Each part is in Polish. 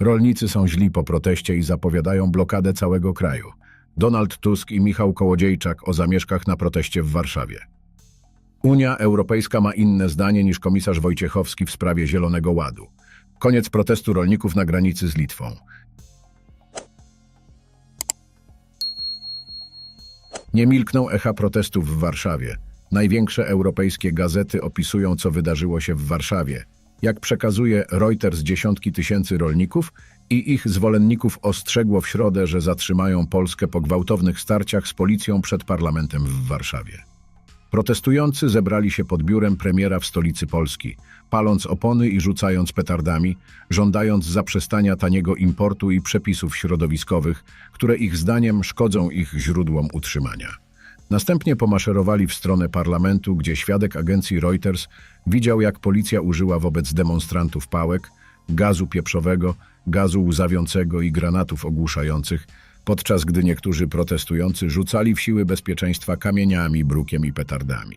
Rolnicy są źli po proteście i zapowiadają blokadę całego kraju. Donald Tusk i Michał Kołodziejczak o zamieszkach na proteście w Warszawie. Unia Europejska ma inne zdanie niż komisarz Wojciechowski w sprawie Zielonego Ładu. Koniec protestu rolników na granicy z Litwą. Nie milkną echa protestów w Warszawie. Największe europejskie gazety opisują, co wydarzyło się w Warszawie. Jak przekazuje Reuters, dziesiątki tysięcy rolników i ich zwolenników ostrzegło w środę, że zatrzymają Polskę po gwałtownych starciach z policją przed parlamentem w Warszawie. Protestujący zebrali się pod biurem premiera w stolicy Polski, paląc opony i rzucając petardami, żądając zaprzestania taniego importu i przepisów środowiskowych, które ich zdaniem szkodzą ich źródłom utrzymania. Następnie pomaszerowali w stronę parlamentu, gdzie świadek agencji Reuters widział, jak policja użyła wobec demonstrantów pałek, gazu pieprzowego, gazu łzawiącego i granatów ogłuszających, podczas gdy niektórzy protestujący rzucali w siły bezpieczeństwa kamieniami, brukiem i petardami.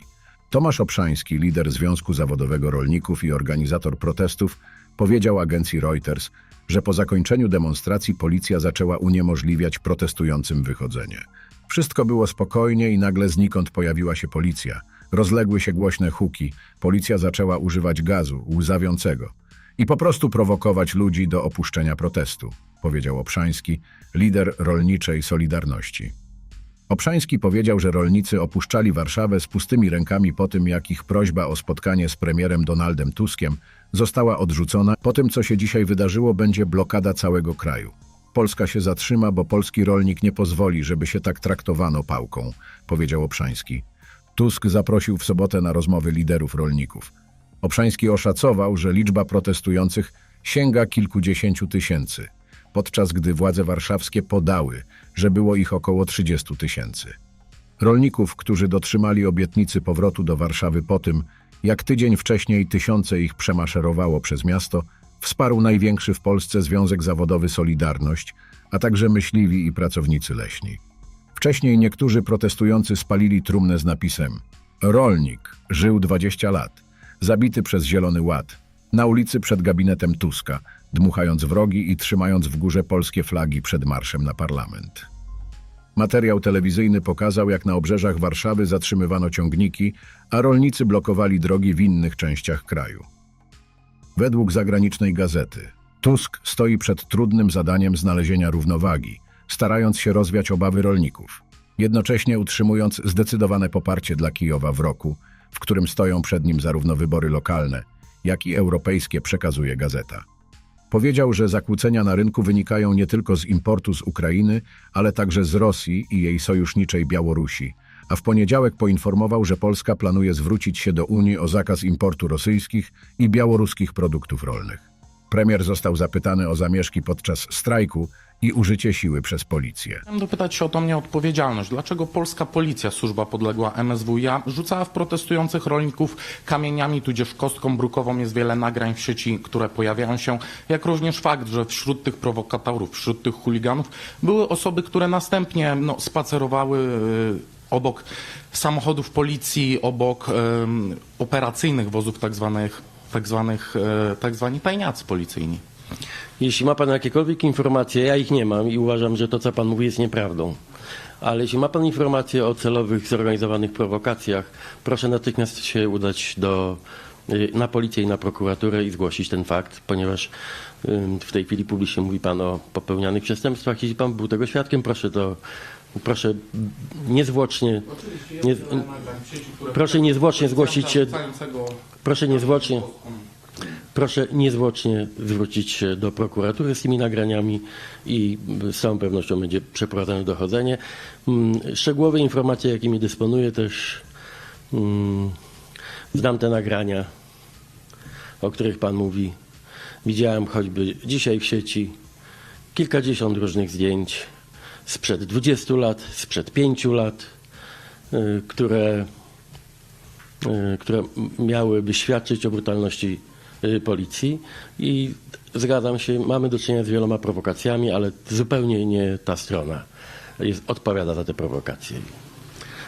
Tomasz Obszański, lider Związku Zawodowego Rolników i organizator protestów, powiedział agencji Reuters, że po zakończeniu demonstracji policja zaczęła uniemożliwiać protestującym wychodzenie. Wszystko było spokojnie i nagle znikąd pojawiła się policja. Rozległy się głośne huki, policja zaczęła używać gazu łzawiącego i po prostu prowokować ludzi do opuszczenia protestu, powiedział Obszański, lider rolniczej Solidarności. Obszański powiedział, że rolnicy opuszczali Warszawę z pustymi rękami po tym, jak ich prośba o spotkanie z premierem Donaldem Tuskiem została odrzucona. Po tym, co się dzisiaj wydarzyło, będzie blokada całego kraju. Polska się zatrzyma, bo polski rolnik nie pozwoli, żeby się tak traktowano pałką, powiedział Obszański. Tusk zaprosił w sobotę na rozmowy liderów rolników. Obszański oszacował, że liczba protestujących sięga kilkudziesięciu tysięcy, podczas gdy władze warszawskie podały, że było ich około 30 tysięcy. Rolników, którzy dotrzymali obietnicy powrotu do Warszawy po tym, jak tydzień wcześniej tysiące ich przemaszerowało przez miasto, wsparł największy w Polsce Związek Zawodowy Solidarność, a także myśliwi i pracownicy leśni. Wcześniej niektórzy protestujący spalili trumnę z napisem Rolnik żył 20 lat, zabity przez Zielony Ład, na ulicy przed gabinetem Tuska, dmuchając wrogi i trzymając w górze polskie flagi przed marszem na parlament. Materiał telewizyjny pokazał, jak na obrzeżach Warszawy zatrzymywano ciągniki, a rolnicy blokowali drogi w innych częściach kraju. Według zagranicznej gazety, Tusk stoi przed trudnym zadaniem znalezienia równowagi, starając się rozwiać obawy rolników, jednocześnie utrzymując zdecydowane poparcie dla Kijowa w roku, w którym stoją przed nim zarówno wybory lokalne, jak i europejskie, przekazuje gazeta. Powiedział, że zakłócenia na rynku wynikają nie tylko z importu z Ukrainy, ale także z Rosji i jej sojuszniczej Białorusi, a w poniedziałek poinformował, że Polska planuje zwrócić się do Unii o zakaz importu rosyjskich i białoruskich produktów rolnych. Premier został zapytany o zamieszki podczas strajku i użycie siły przez policję. Chciałem dopytać się o tą nieodpowiedzialność. Dlaczego polska policja, służba podległa MSWiA, rzucała w protestujących rolników kamieniami, tudzież kostką brukową? Jest wiele nagrań w sieci, które pojawiają się, jak również fakt, że wśród tych prowokatorów, wśród tych chuliganów były osoby, które następnie no, spacerowały y, obok samochodów policji, obok operacyjnych wozów tak zwanych, tak zwanych, e, tak zwani tajniacy policyjni. Jeśli ma Pan jakiekolwiek informacje, ja ich nie mam i uważam, że to, co Pan mówi, jest nieprawdą. Ale jeśli ma Pan informacje o celowych, zorganizowanych prowokacjach, proszę natychmiast się udać do, y, na policję i na prokuraturę i zgłosić ten fakt, ponieważ w tej chwili publicznie mówi Pan o popełnianych przestępstwach. Jeśli Pan był tego świadkiem, proszę to, proszę niezwłocznie, nie, proszę niezwłocznie zgłosić się, proszę niezwłocznie, Proszę niezwłocznie zwrócić się do prokuratury z tymi nagraniami i z całą pewnością będzie przeprowadzone dochodzenie. Mm, Szczegółowe informacje, jakimi dysponuję, też mm, znam te nagrania, o których Pan mówi. Widziałem choćby dzisiaj w sieci kilkadziesiąt różnych zdjęć sprzed 20 lat, sprzed 5 lat, y, które y, które miałyby świadczyć o brutalności y, policji i zgadzam się, mamy do czynienia z wieloma prowokacjami, ale zupełnie nie ta strona jest, odpowiada za te prowokacje.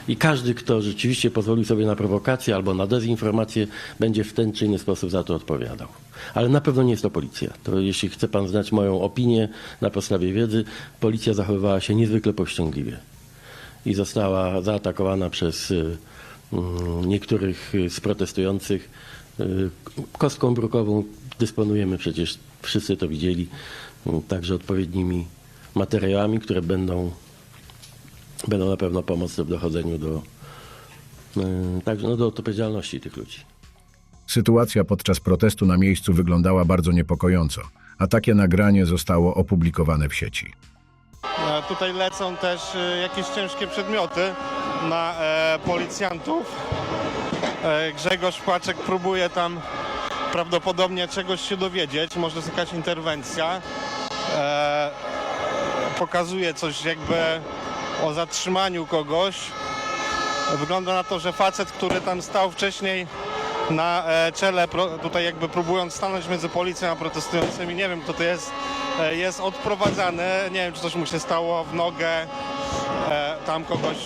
I każdy, kto rzeczywiście pozwolił sobie na prowokację albo na dezinformację, będzie w ten czy inny sposób za to odpowiadał. Ale na pewno nie jest to policja. To jeśli chce pan znać moją opinię na podstawie wiedzy, policja zachowywała się niezwykle powściągliwie i została zaatakowana przez y, mm, niektórych z protestujących y, kostką brukową. Dysponujemy przecież, wszyscy to widzieli, y, także odpowiednimi materiałami, które będą, będą na pewno pomocne w dochodzeniu do, także no, do odpowiedzialności tych ludzi. Sytuacja podczas protestu na miejscu wyglądała bardzo niepokojąco, a takie nagranie zostało opublikowane w sieci. E, Tutaj lecą też e, jakieś ciężkie przedmioty na e, policjantów. E, Grzegorz Płaczek próbuje tam prawdopodobnie czegoś się dowiedzieć, może jest jakaś interwencja. E, pokazuje coś jakby o zatrzymaniu kogoś. Wygląda na to, że facet, który tam stał wcześniej na e, czele, tutaj jakby próbując stanąć między policją a protestującymi, nie wiem kto to jest, e, jest odprowadzany. Nie wiem, czy coś mu się stało w nogę. E, tam kogoś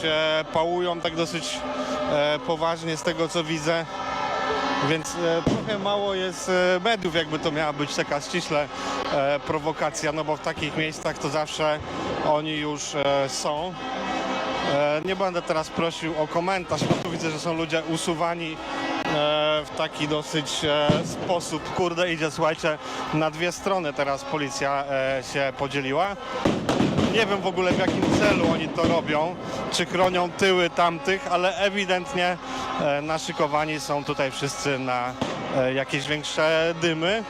pałują tak dosyć poważnie z tego co widzę. Więc trochę mało jest mediów, jakby to miała być taka ściśle prowokacja, no bo w takich miejscach to zawsze oni już są. Nie będę teraz prosił o komentarz, bo tu widzę, że są ludzie usuwani w taki dosyć e, sposób. Kurde, idzie, słuchajcie, na dwie strony teraz policja e, się podzieliła. Nie wiem w ogóle w jakim celu oni to robią, czy chronią tyły tamtych, ale ewidentnie e, naszykowani są tutaj wszyscy na e, jakieś większe dymy.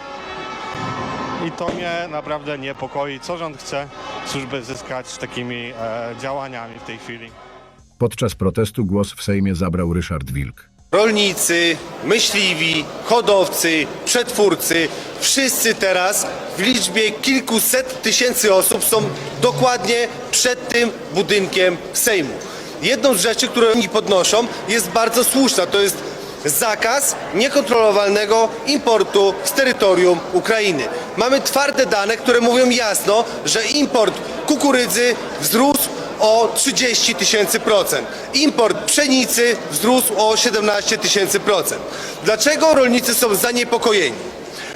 I to mnie naprawdę niepokoi. Co rząd chce służby zyskać takimi e, działaniami w tej chwili? Podczas protestu głos w Sejmie zabrał Ryszard Wilk. Rolnicy, myśliwi, hodowcy, przetwórcy, wszyscy teraz w liczbie kilkuset tysięcy osób są dokładnie przed tym budynkiem Sejmu. Jedną z rzeczy, które oni podnoszą jest bardzo słuszna, to jest zakaz niekontrolowalnego importu z terytorium Ukrainy. Mamy twarde dane, które mówią jasno, że import kukurydzy wzrósł o 30 tysięcy procent. Import pszenicy wzrósł o 17 tysięcy procent. Dlaczego rolnicy są zaniepokojeni?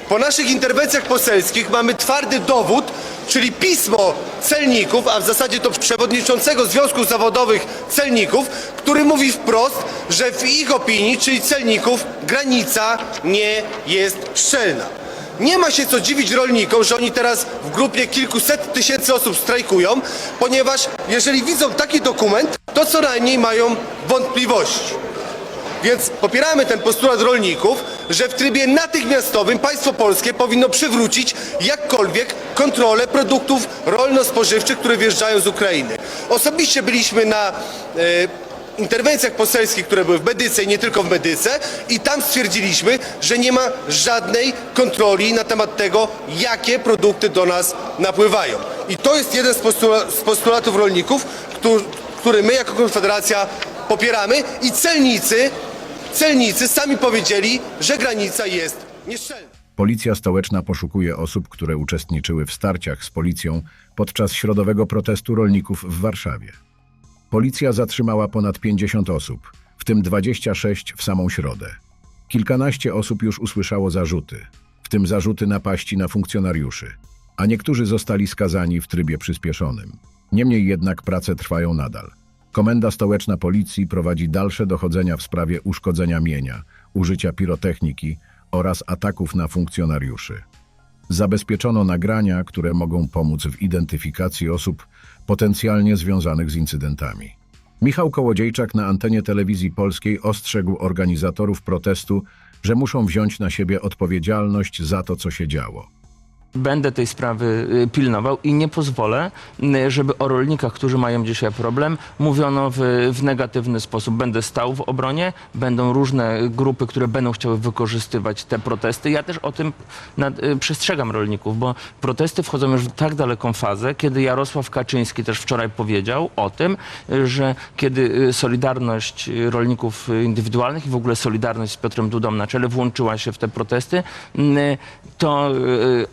Po naszych interwencjach poselskich mamy twardy dowód, czyli pismo celników, a w zasadzie to przewodniczącego Związku Zawodowych Celników, który mówi wprost, że w ich opinii, czyli celników, granica nie jest szczelna. Nie ma się co dziwić rolnikom, że oni teraz w grupie kilkuset tysięcy osób strajkują, ponieważ jeżeli widzą taki dokument, to co najmniej mają wątpliwości. Więc popieramy ten postulat rolników, że w trybie natychmiastowym państwo polskie powinno przywrócić jakkolwiek kontrolę produktów rolno-spożywczych, które wjeżdżają z Ukrainy. Osobiście byliśmy na e, interwencjach poselskich, które były w Medyce i nie tylko w Medyce i tam stwierdziliśmy, że nie ma żadnej kontroli na temat tego, jakie produkty do nas napływają. I to jest jeden z, postula- z postulatów rolników, który, który my jako Konfederacja popieramy i celnicy, celnicy sami powiedzieli, że granica jest nieszczelna. Policja stołeczna poszukuje osób, które uczestniczyły w starciach z policją podczas środowego protestu rolników w Warszawie. Policja zatrzymała ponad 50 osób, w tym 26 w samą środę. Kilkanaście osób już usłyszało zarzuty, w tym zarzuty napaści na funkcjonariuszy, a niektórzy zostali skazani w trybie przyspieszonym. Niemniej jednak prace trwają nadal. Komenda Stołeczna Policji prowadzi dalsze dochodzenia w sprawie uszkodzenia mienia, użycia pirotechniki oraz ataków na funkcjonariuszy. Zabezpieczono nagrania, które mogą pomóc w identyfikacji osób potencjalnie związanych z incydentami. Michał Kołodziejczak na antenie telewizji polskiej ostrzegł organizatorów protestu, że muszą wziąć na siebie odpowiedzialność za to, co się działo. Będę tej sprawy y, pilnował i nie pozwolę, y, żeby o rolnikach, którzy mają dzisiaj problem, mówiono w, w negatywny sposób. Będę stał w obronie, będą różne grupy, które będą chciały wykorzystywać te protesty. Ja też o tym nad, y, przestrzegam rolników, bo protesty wchodzą już w tak daleką fazę, kiedy Jarosław Kaczyński też wczoraj powiedział o tym, że kiedy Solidarność rolników indywidualnych i w ogóle Solidarność z Piotrem Dudą na czele włączyła się w te protesty, to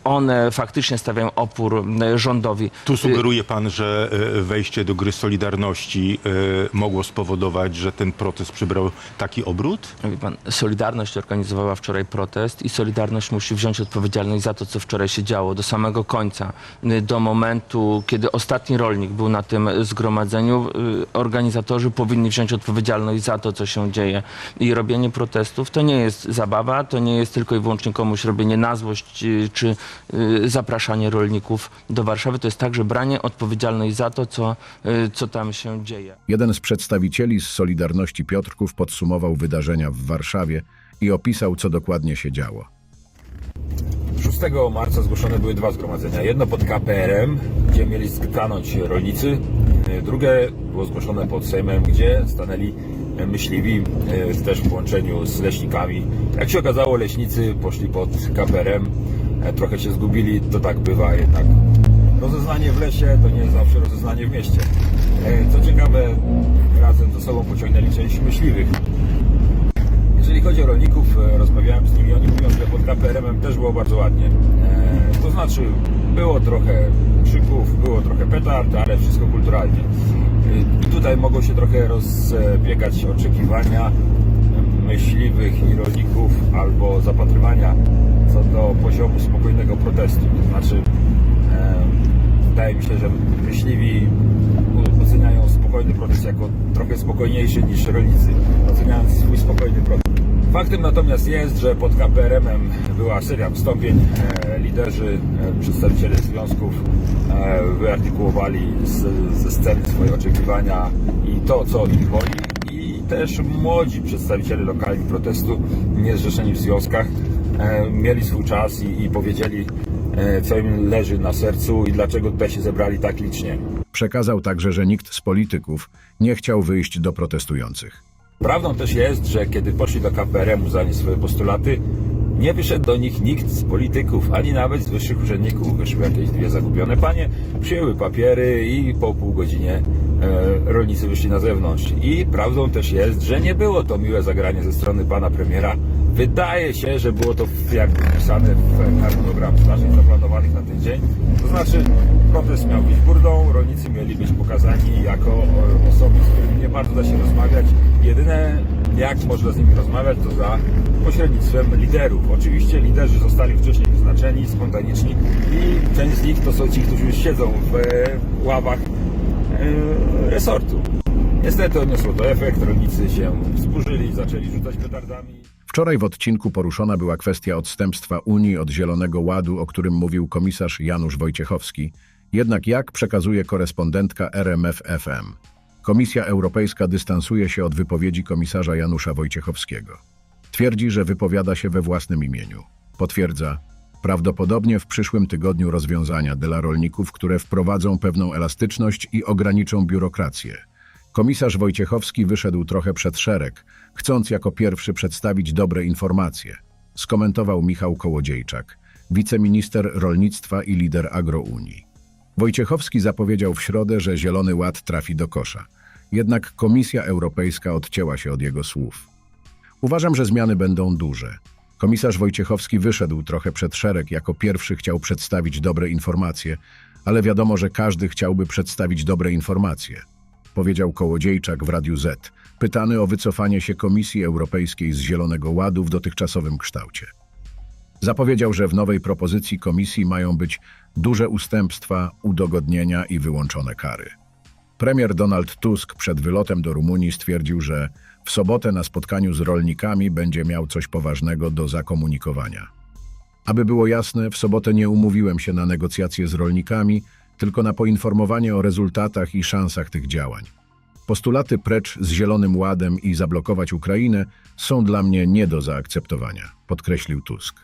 on one faktycznie stawiają opór rządowi. Tu sugeruje pan, że e, wejście do gry Solidarności e, mogło spowodować, że ten protest przybrał taki obrót? Wie pan, Solidarność organizowała wczoraj protest i Solidarność musi wziąć odpowiedzialność za to, co wczoraj się działo do samego końca. Y, Do momentu, kiedy ostatni rolnik był na tym zgromadzeniu, y, organizatorzy powinni wziąć odpowiedzialność za to, co się dzieje. I robienie protestów to nie jest zabawa, to nie jest tylko i wyłącznie komuś robienie na złość y, czy zapraszanie rolników do Warszawy. To jest także branie odpowiedzialności za to, co, y, co tam się dzieje. Jeden z przedstawicieli z Solidarności Piotrków podsumował wydarzenia w Warszawie i opisał, co dokładnie się działo. 6 marca zgłoszone były dwa zgromadzenia. Jedno pod KPRM, gdzie mieli stanąć rolnicy. E, Drugie było zgłoszone pod Sejmem, gdzie stanęli myśliwi, też w połączeniu z leśnikami. Jak się okazało, leśnicy poszli pod KPRM, trochę się zgubili, to tak bywa jednak. Rozeznanie w lesie to nie jest zawsze rozeznanie w mieście. E, Co ciekawe, razem ze sobą pociągnęli część myśliwych. Jeżeli chodzi o rolników, e, rozmawiałem z nimi, oni mówią, że pod KPRM-em też było bardzo ładnie. E, to znaczy, było trochę krzyków, było trochę petard, ale wszystko kulturalnie. E, I tutaj mogą się trochę rozbiegać oczekiwania myśliwych i rolników albo zapatrywania co do poziomu spokojnego protestu. To znaczy, e, wydaje mi się, że myśliwi oceniają spokojny protest jako trochę spokojniejszy niż rolnicy, oceniając swój spokojny protest. Faktem natomiast jest, że pod KPRM-em była seria wystąpień. E, liderzy, e, przedstawiciele związków e, wyartykułowali ze sceny swoje oczekiwania i to, co ich boli. I też młodzi przedstawiciele lokalni protestu, niezrzeszeni w związkach, mieli swój czas i, i powiedzieli, e, co im leży na sercu i dlaczego tutaj się zebrali tak licznie. Przekazał także, że nikt z polityków nie chciał wyjść do protestujących. Prawdą też jest, że kiedy poszli do KPRM-u zanieść swoje postulaty, nie wyszedł do nich nikt z polityków, ani nawet z wyższych urzędników. Wyszły jakieś dwie zagubione panie, przyjęły papiery i po pół godzinie e, rolnicy wyszli na zewnątrz. I prawdą też jest, że nie było to miłe zagranie ze strony pana premiera. Wydaje się, że było to jakby wpisane w harmonogram zdarzeń zaplanowanych na ten dzień. To znaczy, protest miał być burdą, rolnicy mieli być pokazani jako e, osoby, z którymi nie bardzo da się rozmawiać. Jedyne, jak można z nimi rozmawiać, to za pośrednictwem liderów. Oczywiście liderzy zostali wcześniej wyznaczeni, spontaniczni i część z nich to są ci, którzy już siedzą w ławach e, resortu. Niestety odniosło to efekt, rolnicy się wzburzyli, zaczęli rzucać petardami. Wczoraj w odcinku poruszona była kwestia odstępstwa Unii od Zielonego Ładu, o którym mówił komisarz Janusz Wojciechowski. Jednak jak przekazuje korespondentka RMF FM? Komisja Europejska dystansuje się od wypowiedzi komisarza Janusza Wojciechowskiego. Twierdzi, że wypowiada się we własnym imieniu. Potwierdza, prawdopodobnie w przyszłym tygodniu rozwiązania dla rolników, które wprowadzą pewną elastyczność i ograniczą biurokrację. Komisarz Wojciechowski wyszedł trochę przed szereg, chcąc jako pierwszy przedstawić dobre informacje. Skomentował Michał Kołodziejczak, wiceminister rolnictwa i lider agrounii. Wojciechowski zapowiedział w środę, że Zielony Ład trafi do kosza. Jednak Komisja Europejska odcięła się od jego słów. Uważam, że zmiany będą duże. Komisarz Wojciechowski wyszedł trochę przed szereg, jako pierwszy chciał przedstawić dobre informacje, ale wiadomo, że każdy chciałby przedstawić dobre informacje. Powiedział Kołodziejczak w Radiu Z, pytany o wycofanie się Komisji Europejskiej z Zielonego Ładu w dotychczasowym kształcie. Zapowiedział, że w nowej propozycji Komisji mają być duże ustępstwa, udogodnienia i wyłączone kary. Premier Donald Tusk przed wylotem do Rumunii stwierdził, że w sobotę na spotkaniu z rolnikami będzie miał coś poważnego do zakomunikowania. Aby było jasne, w sobotę nie umówiłem się na negocjacje z rolnikami, tylko na poinformowanie o rezultatach i szansach tych działań. Postulaty precz z Zielonym Ładem i zablokować Ukrainę są dla mnie nie do zaakceptowania, podkreślił Tusk.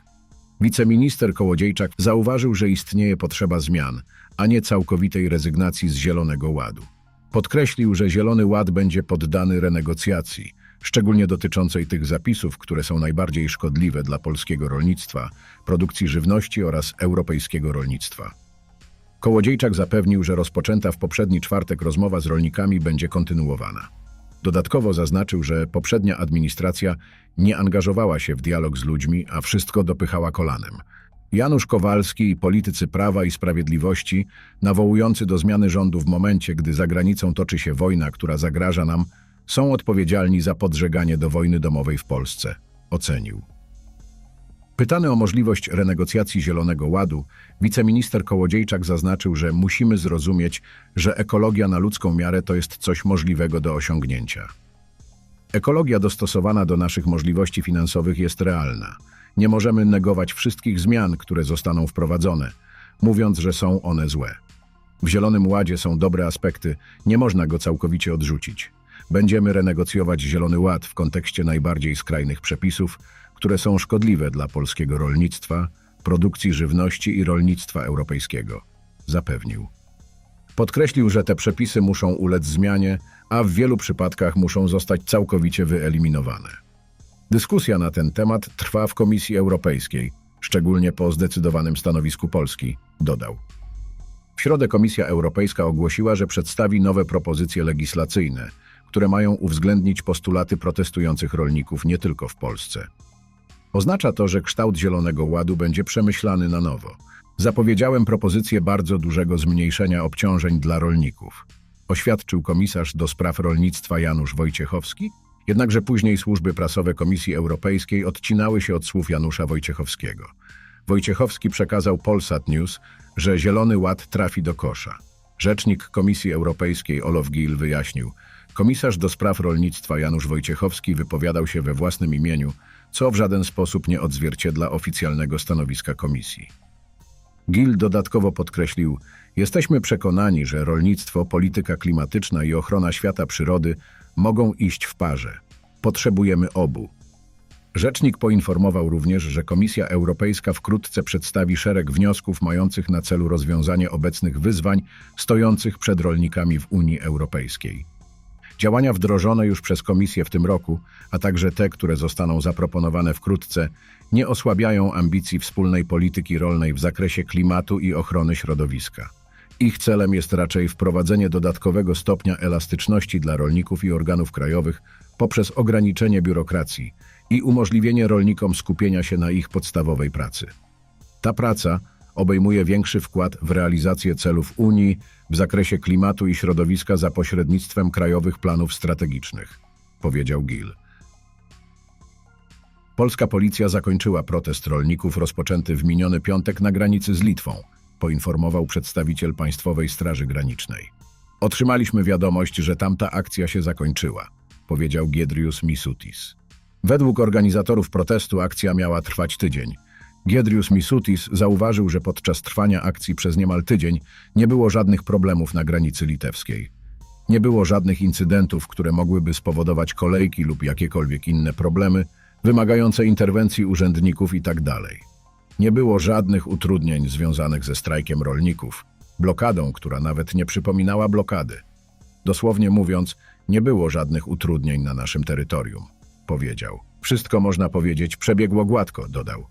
Wiceminister Kołodziejczak zauważył, że istnieje potrzeba zmian, a nie całkowitej rezygnacji z Zielonego Ładu. Podkreślił, że Zielony Ład będzie poddany renegocjacji, szczególnie dotyczącej tych zapisów, które są najbardziej szkodliwe dla polskiego rolnictwa, produkcji żywności oraz europejskiego rolnictwa. Kołodziejczak zapewnił, że rozpoczęta w poprzedni czwartek rozmowa z rolnikami będzie kontynuowana. Dodatkowo zaznaczył, że poprzednia administracja nie angażowała się w dialog z ludźmi, a wszystko dopychała kolanem. Janusz Kowalski i politycy Prawa i Sprawiedliwości, nawołujący do zmiany rządu w momencie, gdy za granicą toczy się wojna, która zagraża nam, są odpowiedzialni za podżeganie do wojny domowej w Polsce, ocenił. Pytany o możliwość renegocjacji Zielonego Ładu, wiceminister Kołodziejczak zaznaczył, że musimy zrozumieć, że ekologia na ludzką miarę to jest coś możliwego do osiągnięcia. Ekologia dostosowana do naszych możliwości finansowych jest realna. Nie możemy negować wszystkich zmian, które zostaną wprowadzone, mówiąc, że są one złe. W Zielonym Ładzie są dobre aspekty, nie można go całkowicie odrzucić. Będziemy renegocjować Zielony Ład w kontekście najbardziej skrajnych przepisów, które są szkodliwe dla polskiego rolnictwa, produkcji żywności i rolnictwa europejskiego, zapewnił. Podkreślił, że te przepisy muszą ulec zmianie, a w wielu przypadkach muszą zostać całkowicie wyeliminowane. Dyskusja na ten temat trwa w Komisji Europejskiej, szczególnie po zdecydowanym stanowisku Polski, dodał. W środę Komisja Europejska ogłosiła, że przedstawi nowe propozycje legislacyjne, które mają uwzględnić postulaty protestujących rolników nie tylko w Polsce. Oznacza to, że kształt Zielonego Ładu będzie przemyślany na nowo. Zapowiedziałem propozycję bardzo dużego zmniejszenia obciążeń dla rolników, oświadczył komisarz do spraw rolnictwa Janusz Wojciechowski, jednakże później służby prasowe Komisji Europejskiej odcinały się od słów Janusza Wojciechowskiego. Wojciechowski przekazał Polsat News, że Zielony Ład trafi do kosza. Rzecznik Komisji Europejskiej Olof Gil wyjaśnił, komisarz do spraw rolnictwa Janusz Wojciechowski wypowiadał się we własnym imieniu, co w żaden sposób nie odzwierciedla oficjalnego stanowiska komisji. Gil dodatkowo podkreślił, jesteśmy przekonani, że rolnictwo, polityka klimatyczna i ochrona świata przyrody mogą iść w parze. Potrzebujemy obu. Rzecznik poinformował również, że Komisja Europejska wkrótce przedstawi szereg wniosków mających na celu rozwiązanie obecnych wyzwań stojących przed rolnikami w Unii Europejskiej. Działania wdrożone już przez Komisję w tym roku, a także te, które zostaną zaproponowane wkrótce, nie osłabiają ambicji wspólnej polityki rolnej w zakresie klimatu i ochrony środowiska. Ich celem jest raczej wprowadzenie dodatkowego stopnia elastyczności dla rolników i organów krajowych poprzez ograniczenie biurokracji i umożliwienie rolnikom skupienia się na ich podstawowej pracy. Ta praca obejmuje większy wkład w realizację celów Unii w zakresie klimatu i środowiska za pośrednictwem krajowych planów strategicznych, powiedział Gil. Polska policja zakończyła protest rolników rozpoczęty w miniony piątek na granicy z Litwą, poinformował przedstawiciel Państwowej Straży Granicznej. Otrzymaliśmy wiadomość, że tamta akcja się zakończyła, powiedział Giedrius Misutis. Według organizatorów protestu akcja miała trwać tydzień. Giedrius Misutis zauważył, że podczas trwania akcji przez niemal tydzień nie było żadnych problemów na granicy litewskiej. Nie było żadnych incydentów, które mogłyby spowodować kolejki lub jakiekolwiek inne problemy wymagające interwencji urzędników itd. Nie było żadnych utrudnień związanych ze strajkiem rolników, blokadą, która nawet nie przypominała blokady. Dosłownie mówiąc, nie było żadnych utrudnień na naszym terytorium, powiedział. Wszystko można powiedzieć przebiegło gładko, dodał.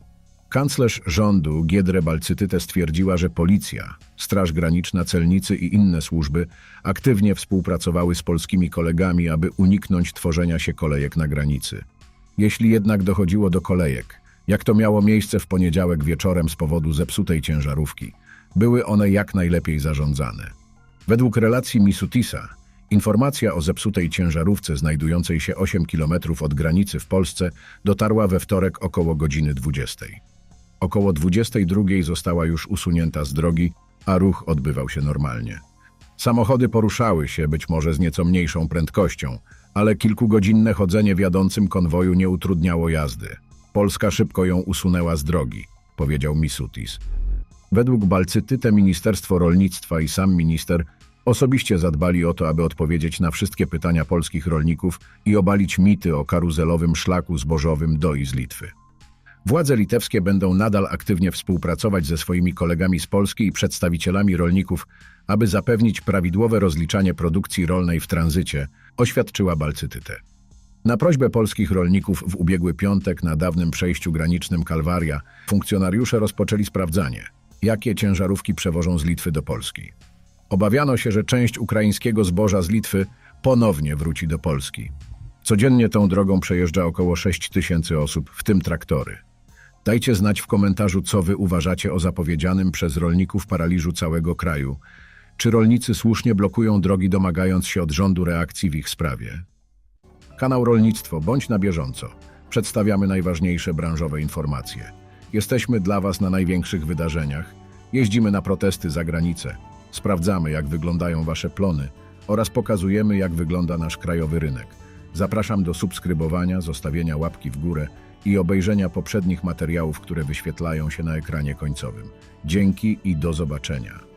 Kanclerz rządu Giedre Balcytyte stwierdziła, że policja, Straż Graniczna, celnicy i inne służby aktywnie współpracowały z polskimi kolegami, aby uniknąć tworzenia się kolejek na granicy. Jeśli jednak dochodziło do kolejek, jak to miało miejsce w poniedziałek wieczorem z powodu zepsutej ciężarówki, były one jak najlepiej zarządzane. Według relacji Misutisa, informacja o zepsutej ciężarówce znajdującej się 8 km od granicy w Polsce dotarła we wtorek około godziny 20. Około 22 została już usunięta z drogi, a ruch odbywał się normalnie. Samochody poruszały się być może z nieco mniejszą prędkością, ale kilkugodzinne chodzenie w jadącym konwoju nie utrudniało jazdy. Polska szybko ją usunęła z drogi, powiedział Misutis. Według Balcytyte Ministerstwo Rolnictwa i sam minister osobiście zadbali o to, aby odpowiedzieć na wszystkie pytania polskich rolników i obalić mity o karuzelowym szlaku zbożowym do i z Litwy. Władze litewskie będą nadal aktywnie współpracować ze swoimi kolegami z Polski i przedstawicielami rolników, aby zapewnić prawidłowe rozliczanie produkcji rolnej w tranzycie, oświadczyła Balcytyte. Na prośbę polskich rolników w ubiegły piątek na dawnym przejściu granicznym Kalwaria funkcjonariusze rozpoczęli sprawdzanie, jakie ciężarówki przewożą z Litwy do Polski. Obawiano się, że część ukraińskiego zboża z Litwy ponownie wróci do Polski. Codziennie tą drogą przejeżdża około 6 tysięcy osób, w tym traktory. Dajcie znać w komentarzu, co wy uważacie o zapowiedzianym przez rolników paraliżu całego kraju. Czy rolnicy słusznie blokują drogi, domagając się od rządu reakcji w ich sprawie? Kanał Rolnictwo, bądź na bieżąco. Przedstawiamy najważniejsze branżowe informacje. Jesteśmy dla Was na największych wydarzeniach. Jeździmy na protesty za granicę. Sprawdzamy, jak wyglądają Wasze plony oraz pokazujemy, jak wygląda nasz krajowy rynek. Zapraszam do subskrybowania, zostawienia łapki w górę i obejrzenia poprzednich materiałów, które wyświetlają się na ekranie końcowym. Dzięki i do zobaczenia.